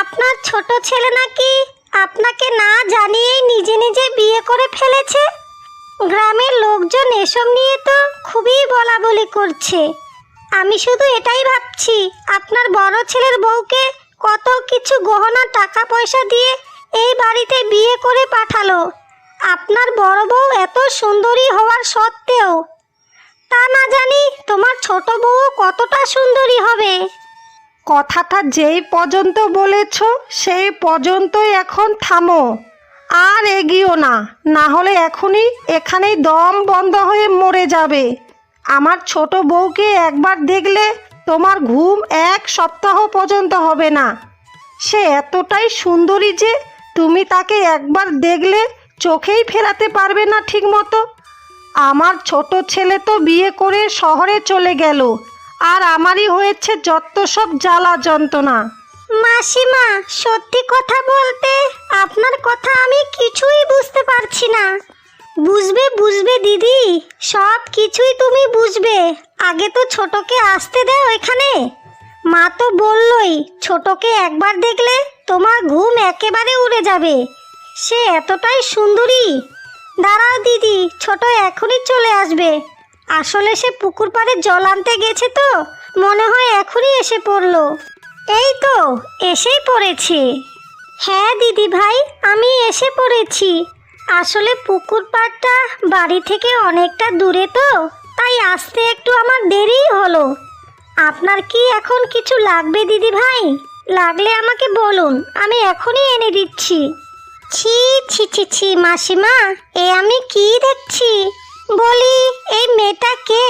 আপনার ছোট ছেলে নাকি আপনাকে না জানিয়েই নিজে নিজে বিয়ে করে ফেলেছে? গ্রামের লোকজন এসব নিয়ে তো খুবই বলা বলি করছে। আমি শুধু এটাই ভাবছি, আপনার বড় ছেলের বউকে কত কিছু গহনা, টাকা পয়সা দিয়ে এই বাড়িতে বিয়ে করে পাঠালো। আপনার বড় বউ এত সুন্দরী হওয়ার সত্ত্বেও, তা না জানি তোমার ছোট বউ কতটা সুন্দরী হবে। কথাটা যেই পর্যন্ত বলেছ, সেই পর্যন্তই এখন থামো। আর এগিও না না হলে এখনই এখানেই দম বন্ধ হয়ে মরে যাবে। আমার ছোট বউকে একবার দেখলে তোমার ঘুম এক সপ্তাহ পর্যন্ত হবে না। সে এতটাই সুন্দরী যে তুমি তাকে একবার দেখলে চোখেই ফেরাতে পারবে না ঠিক মতো আমার ছোট ছেলে তো বিয়ে করে শহরে চলে গেল। আর আমারই হয়েছে যত সব জ্বালা যন্ত্রণা। মাসিমা, সত্যি কথা বলতে আপনার কথা আমি কিছুই বুঝতে পারছি না। বুঝবে বুঝবে দিদি, সব কিছুই তুমি বুঝবে। আগে তো ছোটকে আসতে দাও এখানে মা তো বললই, ছোটকে একবার দেখলে তোমার ঘুম একেবারে উড়ে যাবে। সে এতটাই সুন্দরী। দাঁড়াও দিদি, ছোট এখনই চলে আসবে। আসলে সে পুকুর পাড়ে জল আনতে গেছে তো। মনে হয় এখনই এসে পড়ল। এই তো, এসেই পড়েছে। হ্যাঁ দিদি ভাই, আমি এসে পড়েছি। আসলে পুকুর পাড়টা বাড়ি থেকে অনেকটা দূরে তো, তাই আসতে একটু আমার দেরিই হলো। আপনার কি এখন কিছু লাগবে, দিদি ভাই? লাগলে আমাকে বলুন, আমি এখনই এনে দিচ্ছি। ছি ছি ছি ছি, মাসিমা, এ আমি কি দেখছি? বলি, এই মেয়েটা কে?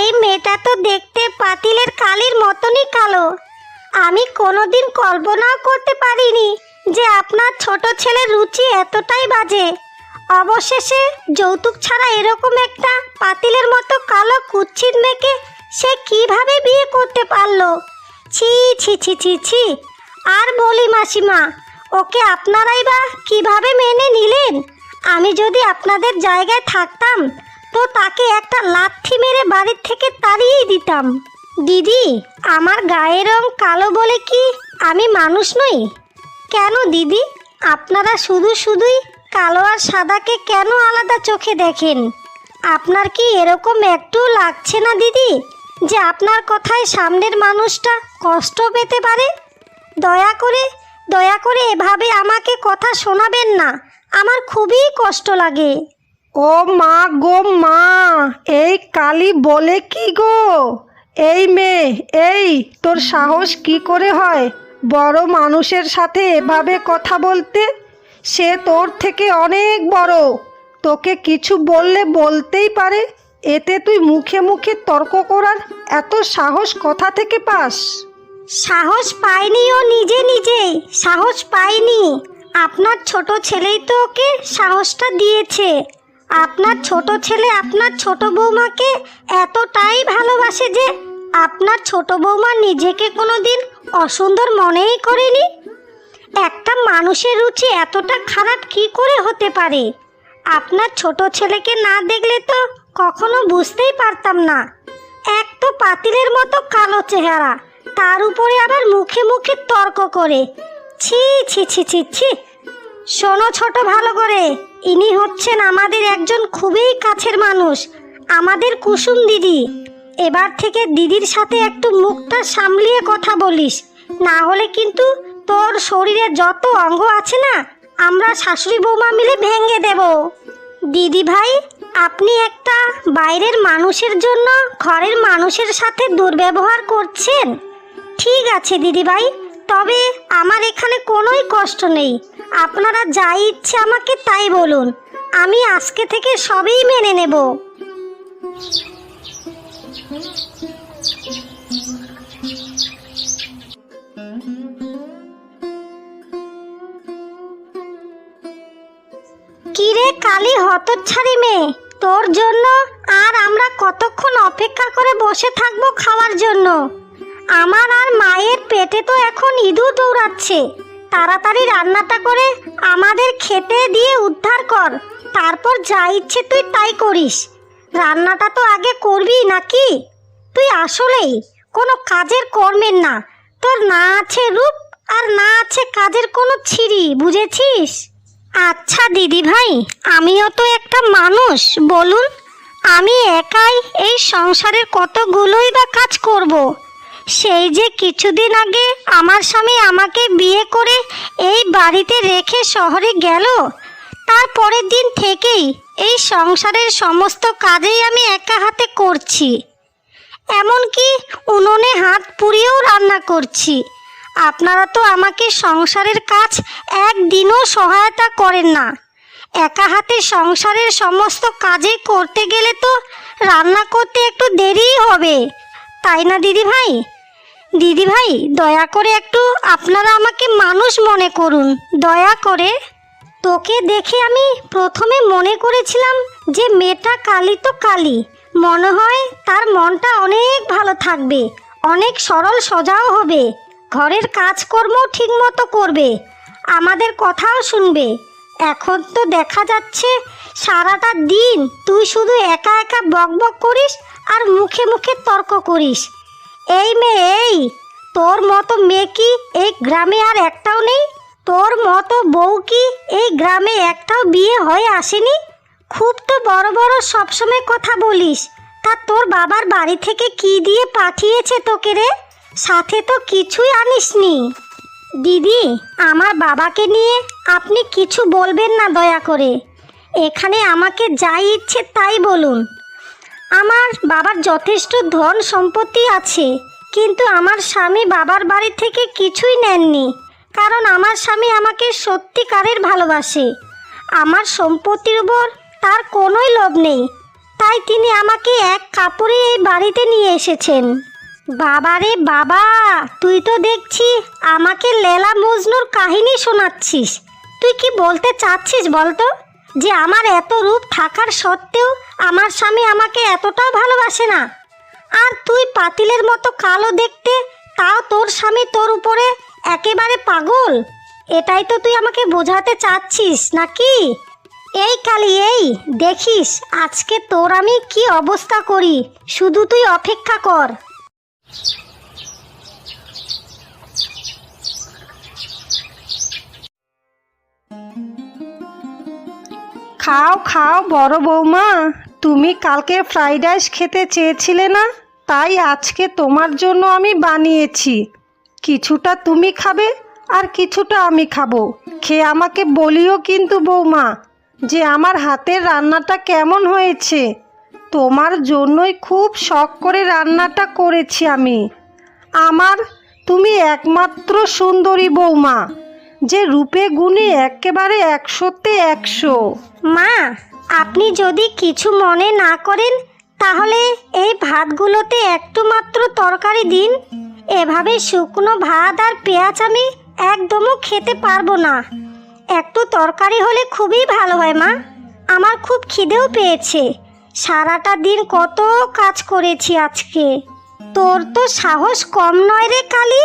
এই মেয়েটা তো দেখতে পাতিলের কালির মতনই কালো। আমি কোনোদিন কল্পনাও করতে পারিনি যে আপনার ছোট ছেলের রুচি এতটাই বাজে। অবশেষে যৌতুক ছাড়া এরকম একটা পাতিলের মতো কালো কুচ্ছিত মেয়েকে সে কীভাবে বিয়ে করতে পারল? ছি ছি ছি ছি ছি। আর বলি মাসিমা, ওকে আপনারাই বা কীভাবে মেনে নিলেন? আমি যদি আপনাদের জায়গায় থাকতাম, তো তাকে একটা লাথি মেরে বাড়ির থেকে তাড়িয়েই দিতাম। দিদি, আমার গায়ের রং কালো বলে কি আমি মানুষ নই? কেন দিদি? আপনারা শুধু শুধুই কালো আর সাদাকে কেন আলাদা চোখে দেখেন? আপনার কি এরকম একটু লাগছে না দিদি, যে আপনার কথায় সামনের মানুষটা কষ্ট পেতে পারে? দয়া করে দয়া করে এভাবে আমাকে কথা শোনাবেন না। আমার খুবই কষ্ট লাগে। ও মা গো মা এই কালি বলে কি গো? এই মেয়ে এই তোর সাহস কি করে হয়? বড় মানুষের সাথে এভাবে কথা বলতে? সে তোর থেকে অনেক বড়। তোকে কিছু বললে বলতেই পারে। এতে তুই মুখে মুখে তর্ক করার এত সাহস কথা থেকে পাস? সাহস পায়নি ও নিজে নিজেই সাহস পায়নি আপনার ছোট ছেলেই তো ওকে সাহসটা দিয়েছে। আপনার ছোট ছেলে আপনার ছোট বৌমাকে এতটাই ভালোবাসে যে আপনার ছোট বৌমা নিজেকে কোনোদিন অসুন্দর মনেই করেনি। একটা মানুষের রুচি এতটা খারাপ কি করে হতে পারে? আপনার ছোট ছেলেকে না দেখলে তো কখনো বুঝতেই পারতাম না। এক তো পাতিলের মতো কালো চেহারা, তার উপরে আবার মুখে মুখে তর্ক করে। ছি ছি ছি ছি ছি শোনো ছোট ভালো করে, ইনি হচ্ছেন আমাদের একজন খুবই কাছের মানুষ, আমাদের কুসুম দিদি। এবার থেকে দিদির সাথে একটু মুখটা সামলিয়ে কথা বলিস, না হলে কিন্তু তোর শরীরে যত অঙ্গ আছে না, আমরা শাশুড়ি বৌমা মিলে ভেঙে দেব। দিদি ভাই, আপনি একটা বাইরের মানুষের জন্য ঘরের মানুষের সাথে দুর্ব্যবহার করছেন? ঠিক আছে দিদিভাই তবে আমার এখানে কোনোই কষ্ট নেই। আপনারা যা ইচ্ছে আমাকে তাই বলুন। আমি আজকে থেকে সবই মেনে নেব। কিরে কালি হতচ্ছাড়ি মেয়ে, তোর জন্য আর আমরা কতক্ষণ অপেক্ষা করে বসে থাকব খাওয়ার জন্য? আমার আর মায়ের পেটে তো এখন ইঁদুর দৌড়াচ্ছে। তাড়াতাড়ি রান্নাটা করে আমাদের খেতে দিয়ে উদ্ধার কর। তারপর যা ইচ্ছে তুই তাই করিস। রান্নাটা তো আগে করবি নাকি? তুই আসলেই কোনো কাজের কর্মের না। তোর না আছে রূপ আর না আছে কাজের কোনো ছিরি বুঝেছিস? আচ্ছা দিদি ভাই আমিও তো একটা মানুষ, বলুন, আমি একাই এই সংসারের কতগুলোই বা কাজ করব। সেই যে কিছুদিন আগে আমার স্বামী আমাকে বিয়ে করে এই বাড়িতে রেখে শহরে গেল তারপরের দিন থেকেই এই সংসারের সমস্ত কাজেই আমি একা হাতে করছি। এমনকি উনুনে হাত পুড়িয়েও রান্না করছি। আপনারা তো আমাকে সংসারের কাজ একদিনও সহায়তা করেন না। একা হাতে সংসারের সমস্ত কাজে করতে গেলে তো রান্না করতে একটু দেরিই হবে, তাই না দিদি ভাই দিদি ভাই দয়া করে একটু আপনারা আমাকে মানুষ মনে করুন। দয়া করে তোকে দেখে আমি প্রথমে মনে করেছিলাম যে মেয়েটা কালি তো কালি। মনে হয় তার মনটা অনেক ভালো থাকবে, অনেক সরল সোজাও হবে, ঘরের কাজকর্ম ঠিকমতো করবে, আমাদের কথাও শুনবে। এখন তো দেখা যাচ্ছে সারাটা দিন তুই শুধু একা একা বকবক করিস আর মুখে মুখে তর্ক করিস। এই মেয়ে, এই। তোর মতো মেয়ে কি এই গ্রামে আর একটাও নেই? তোর মতো বউ কি এই গ্রামে একটাও বিয়ে হয়ে আসেনি? খুব তো বড় বড় সবসময় কথা বলিস। তা তোর বাবার বাড়ি থেকে কি দিয়ে পাঠিয়েছে তোকে রে? সাথে তো কিছুই আনিসনি। দিদি, আমার বাবাকে নিয়ে আপনি কিছু বলবেন না দয়া করে। এখানে আমাকে যাই ইচ্ছে তাই বলুন। আমার বাবার যথেষ্ট ধন সম্পত্তি আছে, কিন্তু আমার স্বামী বাবার বাড়ি থেকে কিছুই নেননি, কারণ আমার স্বামী আমাকে সত্যিকারের ভালোবাসে। আমার সম্পত্তির উপর তার কোনোই লোভ নেই, তাই তিনি আমাকে এক কাপড়ে এই বাড়িতে নিয়ে এসেছেন। বাবারে বাবা, তুই তো দেখছি আমাকে লেলা মজনুর কাহিনী শোনাচ্ছিস, তুই কি বলতে চাচ্ছিস বলতো? যে আমার এত রূপ থাকার সত্ত্বেও আমার স্বামী আমাকে এতটাও ভালোবাসে না। আর তুই পাতিলের মতো কালো দেখতে, তাও তোর স্বামী তোর উপরে একেবারে পাগল? এটাই তো তুই আমাকে বোঝাতে চাচ্ছিস, নাকি? এই কালি, এই, দেখিস, আজকে তোর আমি কি অবস্থা করি, শুধু তুই অপেক্ষা কর। খাও খাও বড় বৌমা। তুমি কালকে ফ্রাইড রাইস খেতে চেয়েছিলে না? তাই আজকে তোমার জন্য আমি বানিয়েছি। কিছুটা তুমি খাবে আর কিছুটা আমি খাব। খেয়ে আমাকে বলিও কিন্তু বৌমা যে আমার হাতের রান্নাটা কেমন হয়েছে। তোমার জন্যই খুব শখ করে রান্নাটা করেছি আমি। আমার তুমি একমাত্র সুন্দরী বৌমা, যে রূপে গুণে একেবারে একশোতে একশো। মা, আপনি যদি কিছু মনে না করেন, তাহলে এই ভাতগুলোতে একটু মাত্র তরকারি দিন। এভাবে শুকনো ভাত আর পেঁয়াজ আমি একদমও খেতে পারব না। একটু তরকারি হলে খুবই ভালো হয় মা। আমার খুব খিদেও পেয়েছে। সারাটা দিন কত কাজ করেছি আজকে। তোর তো সাহস কম নয় রে কালি।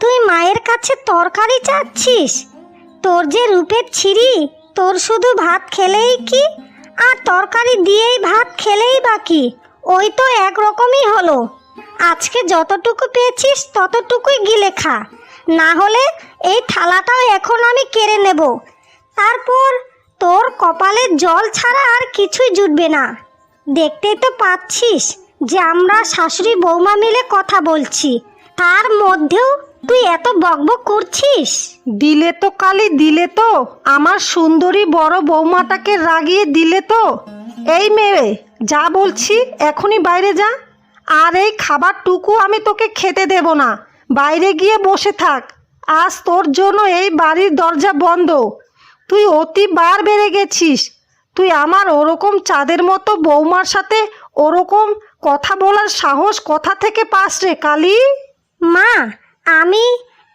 তুই মায়ের কাছে তরকারি চাচ্ছিস। তোর যে রূপের ছিরি তোর শুধু ভাত খেলেই কি? আর তরকারি দিয়েই ভাত খেলেই বাকি ওই তো একরকমই হলো। আজকে যতটুকু পেয়েছিস ততটুকুই গিলে খা। না হলে এই থালাটাও এখন আমি কেড়ে নেব। তারপর তোর কপালে জল ছাড়া আর কিছুই জুটবে না। দেখতেই তো পাচ্ছিস যে আমরা শাশুড়ি বৌমা মিলে কথা বলছি। তার মধ্যেও তুই এত বকবক করছিস? দিলে তো কালি দিলে তো। আমার সুন্দরী বড় বৌমাটাকে রাগিয়ে দিলে তো। এই মেয়ে যা বলছি এখনই বাইরে যা। আর এই খাবারটুকু আমি তোকে খেতে দেব না। বাইরে গিয়ে বসে থাক। আজ তোর জন্য এই বাড়ির দরজা বন্ধ। তুই অতি বার বেড়ে গেছিস। তুই আমার ওরকম চাঁদের মতো বৌমার সাথে ওরকম কথা বলার সাহস কথা থেকে পাস রে কালি? মা আমি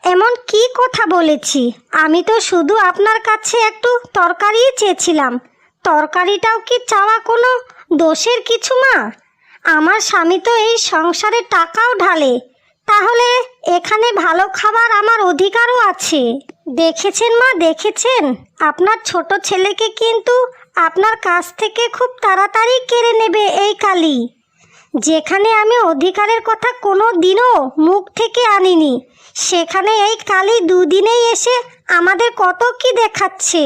এমন কি কথা বলেছি? আমি তো শুধু আপনার কাছে একটু তরকারি চেয়েছিলাম। তরকারিটাও কি চাওয়া কোনো দোষের কিছু মা? আমার স্বামী তো এই সংসারে টাকাও ঢালে। তাহলে এখানে ভালো খাবার আমার অধিকারও আছে। দেখেছেন মা, দেখেছেন? আপনার ছোট ছেলেকে কিন্তু আপনার কাছ থেকে খুব তাড়াতাড়ি কেড়ে নেবে এই কালি। যেখানে আমি অধিকারের কথা কোনো দিনও মুখ থেকে আনিনি, সেখানে এই কালি দুদিনেই এসে আমাদের কত কি দেখাচ্ছে?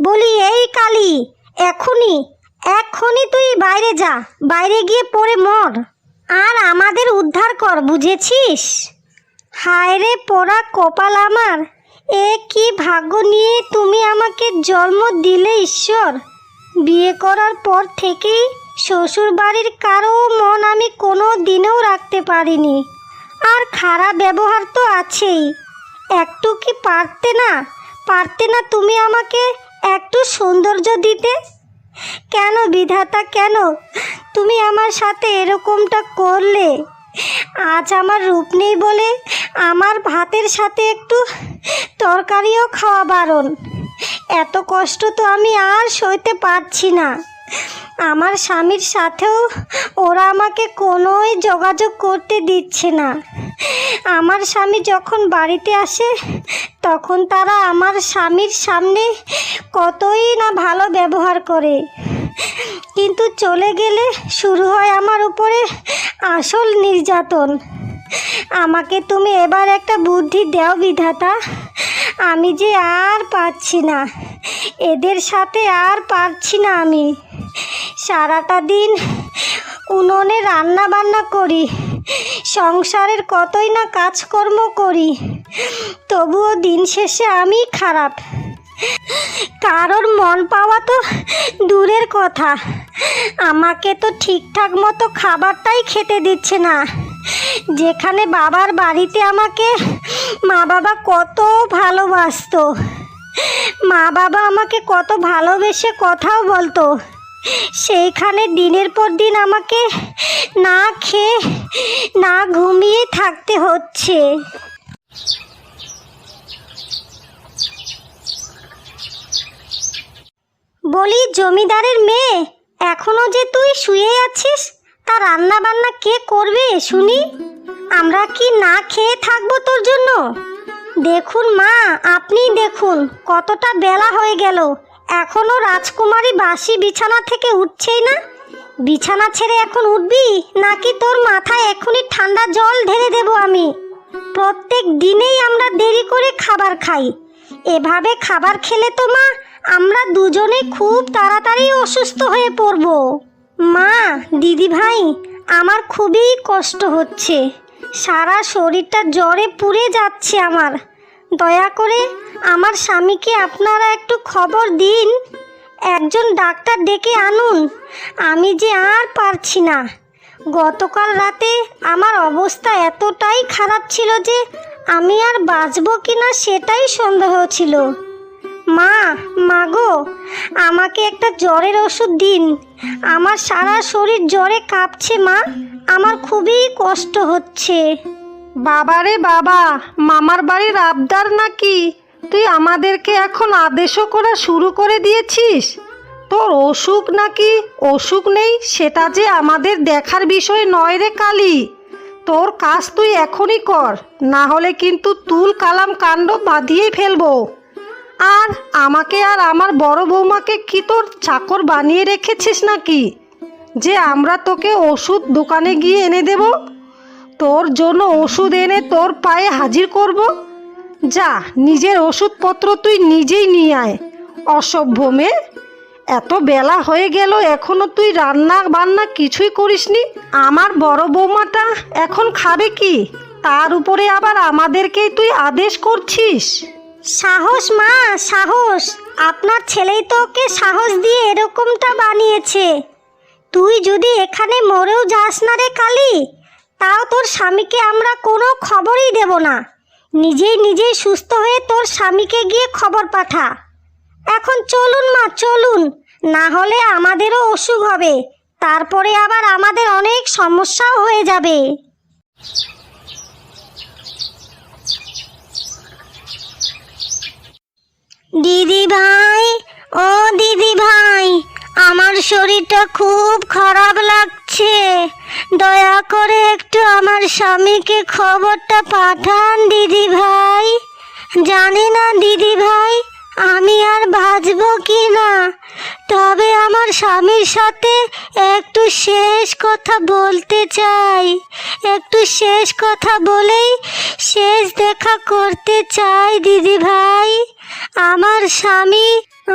বলি, এই কালি, এখনই এক্ষুনি তুই বাইরে যা, বাইরে গিয়ে পড়ে মর, আর আমাদের উদ্ধার কর, বুঝেছিস? হায় রে পোড়া কপাল আমার, এ কি ভাগ্য নিয়ে তুমি আমাকে জন্ম দিলে, ঈশ্বর? বিয়ে করার পর থেকেই শ্বশুর বাড়ির কারও মন আমি কোনো দিনেও রাখতে পারিনি। আর খারাপ ব্যবহার তো আছেই। একটু কি পারতে না? পারতে না তুমি আমাকে একটু সৌন্দর্য দিতে? কেন বিধাতা, কেন? তুমি আমার সাথে এরকমটা করলে? আজ আমার রূপ নেই বলে আমার ভাতের সাথে একটু তরকারিও খাওয়া বারণ। এত কষ্ট তো আমি আর সইতে পারছি না। আমার স্বামীর সাথেও ওরা আমাকে কোনোই যোগাযোগ করতে দিচ্ছে না। আমার স্বামী যখন বাড়িতে আসে, তখন তারা আমার স্বামীর সামনে কতই না ভালো ব্যবহার করে। কিন্তু চলে গেলে শুরু হয় আমার উপরে আসল নির্যাতন। আমাকে তুমি এবার একটা বুদ্ধি দাও বিধাতা। আমি যে আর পারছি না, এদের সাথে আর পারছি না আমি। সারাটা দিন উনুনে রান্না বান্না করি, সংসারের কতই না কাজকর্ম করি, তবুও দিন শেষে আমি খারাপ। কারোর মন পাওয়া তো দূরের কথা। আমাকে তো ঠিকঠাক মতো খাবারটাই খেতে দিচ্ছে না। যেখানে বাবার বাড়িতে আমাকে মা বাবা কত ভালোবাসতো। মা বাবা আমাকে কত ভালোবেসে কথাও বলতো। সেইখানে দিনের পর দিন আমাকে না খেয়ে, না ঘুমিয়ে থাকতে হচ্ছে। বলি, জমিদারের মেয়ে, এখনও যে তুই শুয়ে আছিস, তা রান্না বান্না কে করবে, শুনি? আমরা কি না খেয়ে থাকব তোর জন্য? দেখুন মা আপনি দেখুন, কতটা বেলা হয়ে গেল। এখনও রাজকুমারী বাসি বিছানা থেকে উঠছেই না? বিছানা ছেড়ে এখন উঠবি, নাকি তোর মাথায় এখনই ঠান্ডা জল ঢেলে দেবো আমি? প্রত্যেক দিনেই আমরা দেরি করে খাবার খাই। এভাবে খাবার খেলে তো মা আমরা দুজনে খুব তাড়াতাড়ি অসুস্থ হয়ে পড়ব। মা দিদি ভাই আমার খুবই কষ্ট হচ্ছে। সারা শরীরটা জ্বরে পুড়ে যাচ্ছে আমার। দয়া করে আমার স্বামীকে আপনারা একটু খবর দিন। একজন ডাক্তার ডেকে আনুন। আমি যে আর পারছি না। গতকাল রাতে আমার অবস্থা এতটাই খারাপ ছিল যে আমি আর বাঁচবো কি না সেটাই সন্দেহ ছিল। মা মাগো আমাকে একটা জ্বরের ওষুধ দিন। আমার সারা শরীর জ্বরে কাঁপছে, মা। আমার খুবই কষ্ট হচ্ছে। বাবারে বাবা, মামার বাড়ির আবদার নাকি? তুই আমাদেরকে এখন আদেশও করা শুরু করে দিয়েছিস? তোর অসুখ নাকি অসুখ নেই, সেটা যে আমাদের দেখার বিষয় নয় রে কালি। তোর কাজ তুই এখনই কর, না হলে কিন্তু তুল কালাম কাণ্ড বাঁধিয়ে ফেলব। আর আমাকে আর আমার বড় বৌমাকে কি তোর চাকর বানিয়ে রেখেছিস নাকি? যে আমরা তোকে ওষুধ দোকানে গিয়ে এনে দেবো, তোর জন্য ওষুধ এনে তোর পায়ে হাজির করব। যা, নিজের ওষুধপত্র তুই নিজেই নিয়ে আয়। অসভ্য মেয়ে, এত বেলা হয়ে গেল, এখনও তুই রান্না বান্না কিছুই করিসনি। আমার বড় বৌমাটা এখন খাবে কি? তার উপরে আবার আমাদেরকেই তুই আদেশ করছিস? সাহস, মা, সাহস। আপনার ছেলেই তো ওকে সাহস দিয়ে এরকমটা বানিয়েছে। তুই যদি এখানে মরেও যাস না রে কালি, তাও তোর স্বামীকে আমরা কোনো খবরই দেব না। নিজেই নিজেই সুস্থ হয়ে তোর স্বামীকে গিয়ে খবর পাঠা। এখন চলুন, মা, চলুন। না হলে আমাদেরও অসুখ হবে। তারপরে আবার আমাদের অনেক সমস্যাও হয়ে যাবে। দিদি ভাই, ও দিদি ভাই, আমার শরীরটা খুব খারাপ লাগছে। দয়া করে একটু আমার স্বামীকে খবরটা পাঠান দিদি ভাই। জানি না দিদি ভাই, আমি আর বাঁচবো কি না তবে আমার স্বামীর সাথে একটু শেষ কথা বলতে চাই। একটু শেষ কথা বলেই শেষ দেখা করতে চাই দিদি ভাই। আমার স্বামী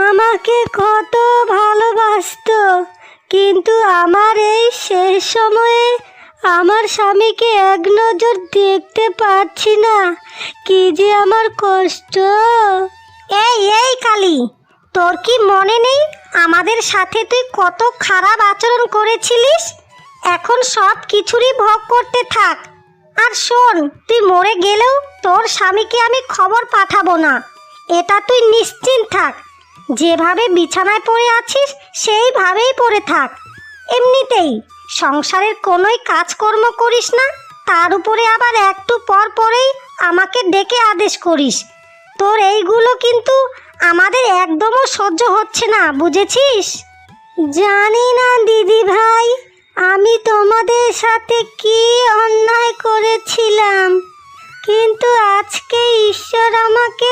আমাকে কত ভালোবাসত, কিন্তু আমার এই শেষ সময়ে আমার স্বামীকে এক নজর দেখতে পাচ্ছি না। কি যে আমার কষ্ট। এই এই কালী, তোর কি মনে নেই? আমাদের সাথে তুই কত খারাপ আচরণ করেছিলিস? এখন সব কিছুরই ভোগ করতে থাক। আর শোন, তুই মরে গেলেও তোর স্বামীকে আমি খবর পাঠাবো না। এটা তুই নিশ্চিন্ত থাক। যেভাবে বিছানায় পড়ে আছিস, সেইভাবেই পড়ে থাক। এমনিতেই সংসারের কোনোই কাজকর্ম করিস না, তার উপরে আবার একটু পর পরেই আমাকে ডেকে আদেশ করিস। তোর এইগুলো কিন্তু আমাদের একদমও সহ্য হচ্ছে না, বুঝেছিস? জানি না, দিদি ভাই, আমি তোমাদের সাথে কি অন্যায় করেছিলাম, কিন্তু আজকে ঈশ্বর আমাকে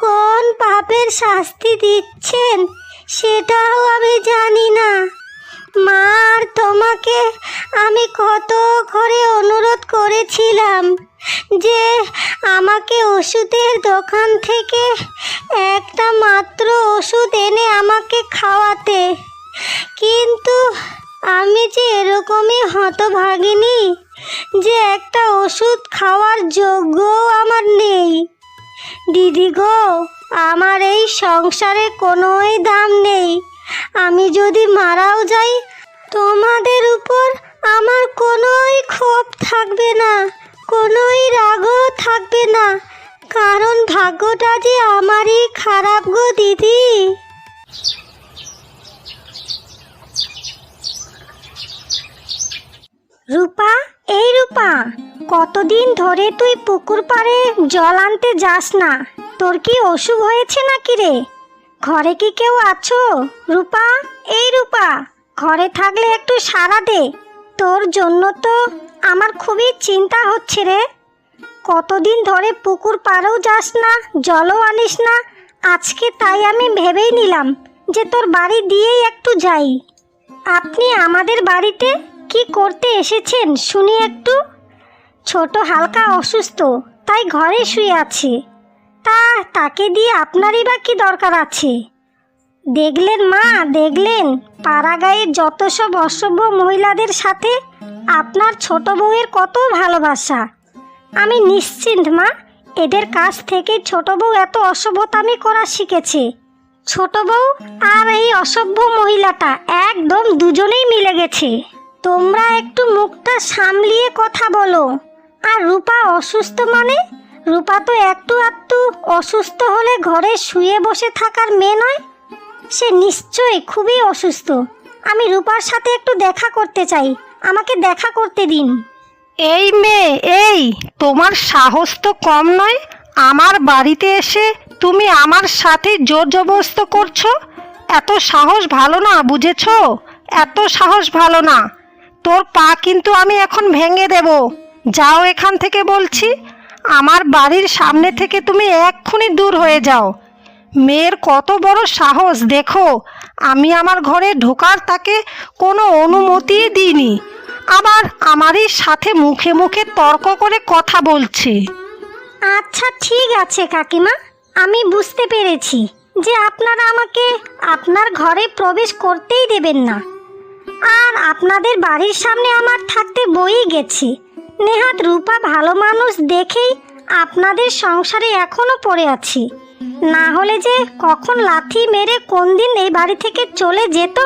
কোন পাপের শাস্তি দিচ্ছেন সেটাও আমি জানি না। মা, আর তোমাকে আমি কত করে অনুরোধ করেছিলাম যে আমাকে ওষুধের দোকান থেকে একটা মাত্র ওষুধ এনে আমাকে খাওয়াতে। কিন্তু আমি যে এরকমই হতভাগিনী যে একটা ওষুধ খাওয়ার যোগ্যও আমার নেই। দিদি গো, আমার এই সংসারে কোনোই দাম নেই। আমি যদি মারাও যাই, তোমাদের উপর আমার কোনোই ক্ষোভ থাকবে না, কোনোই রাগও থাকবে না। কারণ ভাগ্যটা যে আমারই খারাপ গো দিদি। রূপা এই রূপা, কতদিন ধরে তুই পুকুর পাড়ে জল আনতে যাস না? তোর কি অসুখ হয়েছে নাকি রে? ঘরে কি কেউ আছো? রূপা, এই রূপা, ঘরে থাকলে একটু সারা দে। তোর জন্য তো আমার খুবই চিন্তা হচ্ছে রে। কতদিন ধরে পুকুর পাড়েও যাস না, জলও আনিস না, আজকে তাই আমি ভেবেই নিলাম যে তোর বাড়ি দিয়েই একটু যাই। আপনি আমাদের বাড়িতে কি করতে এসেছেন? শুনি একটু। ছোট হালকা অসুস্থ, তাই ঘরে শুয়ে আছে। তা, তাকে দিয়ে আপনারই বা কি দরকার আছে? দেখলেন মা, দেখলেন। পাড়াগাঁয়ের যত সব অসভ্য মহিলাদের সাথে আপনার ছোট বউয়ের কত ভালোবাসা। আমি নিশ্চিন্ত মা, এদের কাছ থেকে ছোট বউ এত অসভ্যতামি করা শিখেছে। ছোট বউ আর এই অসভ্য মহিলাটা একদম দুজনেই মিলে গেছে। তোমরা একটু মুখটা সামলিয়ে কথা বলো। আর রূপা অসুস্থ মানে? রূপা তো একটু আধটু অসুস্থ হলে ঘরে শুয়ে বসে থাকার মেয়ে নয়। সে নিশ্চয়ই খুবই অসুস্থ। আমি রূপার সাথে একটু দেখা করতে চাই। আমাকে দেখা করতে দিন। এই মেয়ে, এই! তোমার সাহস তো কম নয়। আমার বাড়িতে এসে তুমি আমার সাথে জোর জবরদস্ত করছ? এত সাহস ভালো না, বুঝেছ? এত সাহস ভালো না। তোর পা কিন্তু আমি এখন ভেঙে দেব। যাও এখান থেকে বলছি, আমার বাড়ির সামনে থেকে তুমি এক্ষুনি দূর হয়ে যাও। মেয়ের কত বড় সাহস, দেখো, আমি আমার ঘরে ঢোকার তাকে কোনো অনুমতিই দিইনি। আবার আমারই সাথে মুখে মুখে তর্ক করে কথা বলছে। আচ্ছা ঠিক আছে, কাকিমা, আমি বুঝতে পেরেছি যে আপনারা আমাকে আপনার ঘরে প্রবেশ করতেই দেবেন না। আর আপনাদের বাড়ির সামনে আমার থাকতে বই গেছি। নেহাত রূপা ভালো মানুষ দেখেই আপনাদের সংসারে এখনও পড়ে আছি। না হলে যে কখন লাথি মেরে কোন দিন এই বাড়ি থেকে চলে যেত?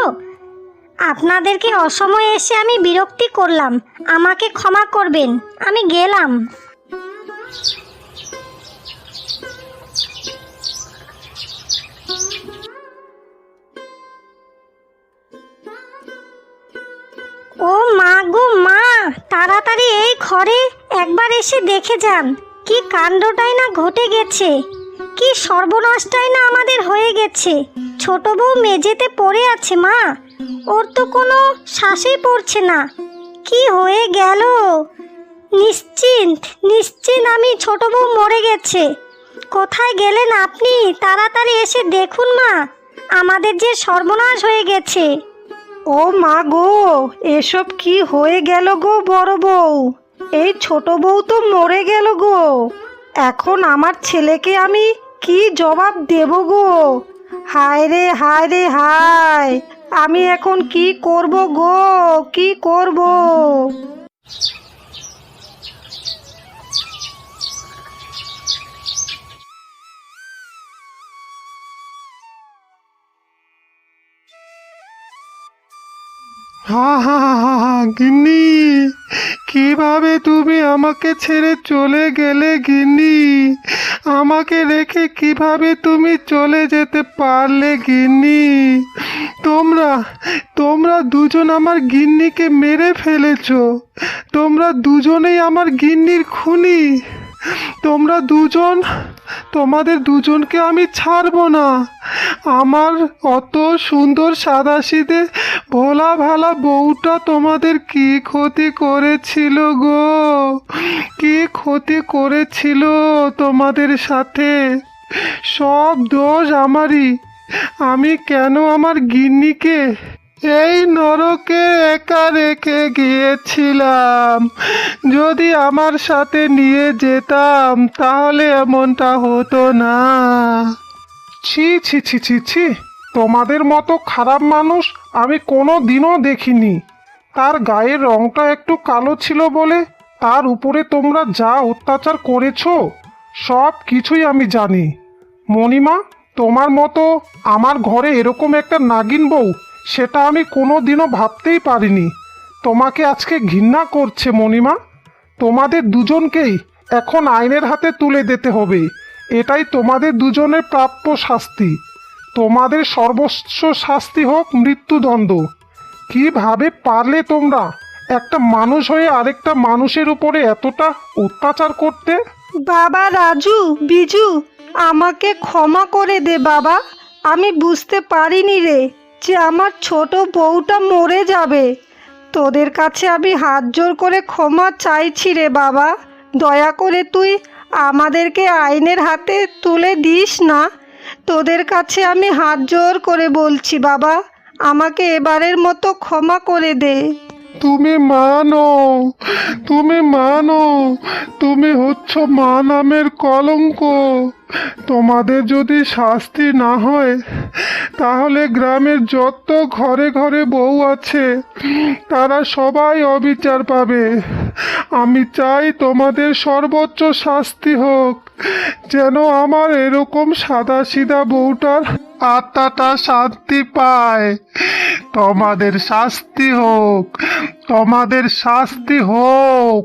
আপনাদেরকে অসময়ে এসে আমি বিরক্তি করলাম। আমাকে ক্ষমা করবেন। আমি গেলাম। ও মা গো, মা! তাড়াতাড়ি এই ঘরে একবার এসে দেখে যান। কি কাণ্ডটাই না ঘটে গেছে। কি সর্বনাশটাই না আমাদের হয়ে গেছে। ছোট বউ মেঝেতে পড়ে আছে, মা। ওর তো কোনো শ্বাসই পড়ছে না। কি হয়ে গেল? নিশ্চিন্ত নিশ্চিন্ত আমি ছোট বউ মরে গেছে। কোথায় গেলেন আপনি? তাড়াতাড়ি এসে দেখুন, মা। আমাদের যে সর্বনাশ হয়ে গেছে। ও মা গো, এসব কি হয়ে গেল গো বড় বউ? এই ছোট বউ তো মরে গেল গো। এখন আমার ছেলেকে আমি কি জবাব দেব গো? হায় রে হায় রে, হায়, আমি এখন কি করব গো? কি করব? হা হা হা হা গিন্নি। কীভাবে তুমি আমাকে ছেড়ে চলে গেলে, গিন্নি? আমাকে রেখে কীভাবে তুমি চলে যেতে পারলে, গিন্নি? তোমরা তোমরা দুজন আমার গিন্নিকে মেরে ফেলেছো। তোমরা দুজনেই আমার গিন্নির খুনি। তোমরা দুজন, তোমাদের দুজনকে আমি ছাড়বো না। আমার অত সুন্দর সাদাসিদে ভোলা ভালা বউটা তোমাদের কি ক্ষতি করেছিল গো? কি ক্ষতি করেছিল তোমাদের সাথে? সব দোষ আমারই। আমি কেন আমার গিন্নিকে এই নরকে একা রেখে গিয়েছিলাম। যদি আমার সাথে নিয়ে যেতাম, তাহলে এমনটা হতো না। ছি ছি ছি ছি ছি, তোমাদের মতো খারাপ মানুষ আমি কোনো দিনও দেখিনি। তার গায়ের রংটা একটু কালো ছিল বলে তার উপরে তোমরা যা অত্যাচার করেছ, সব কিছুই আমি জানি। মণিমা, তোমার মতো আমার ঘরে এরকম একটা নাগিন বউ সেটা আমি কোনো দিনও ভাবতেই পারিনি। তোমাকে আজকে ঘৃণা করছে মণিমা। তোমাদের দুজনকেই এখন আইনের হাতে তুলে দিতে হবে। এটাই তোমাদের দুজনের প্রাপ্য শাস্তি। তোমাদের সর্বোচ্চ শাস্তি হোক মৃত্যুদণ্ড। কীভাবে পারলে তোমরা একটা মানুষ হয়ে আরেকটা মানুষের উপরে এতটা অত্যাচার করতে? বাবা রাজু, বিজু, আমাকে ক্ষমা করে দে বাবা। আমি বুঝতে পারিনি রে। যে আমার ছোট বউটা মরে যাবে। তোদের কাছে আমি হাত জোর করে ক্ষমা চাইছি রে বাবা। দয়া করে তুই আমাদেরকে আইনের হাতে তুলে দিস না। তোদের কাছে আমি হাত জোর করে বলছি বাবা, আমাকে এবারের মতো ক্ষমা করে দে। তুমি মানো তুমি মানো, তুমি হচ্ছ মা নামের কলঙ্ক। তোমাদের যদি শাস্তি না হয়, তাহলে গ্রামের যত ঘরে ঘরে বউ আছে, তারা সবাই অবিচার পাবে। আমি চাই তোমাদের সর্বোচ্চ শাস্তি হোক, যেন আমার এরকম সাদা সিধা বউটার আত্মাটা শান্তি পায়। তোমাদের শাস্তি হোক তোমাদের শাস্তি হোক।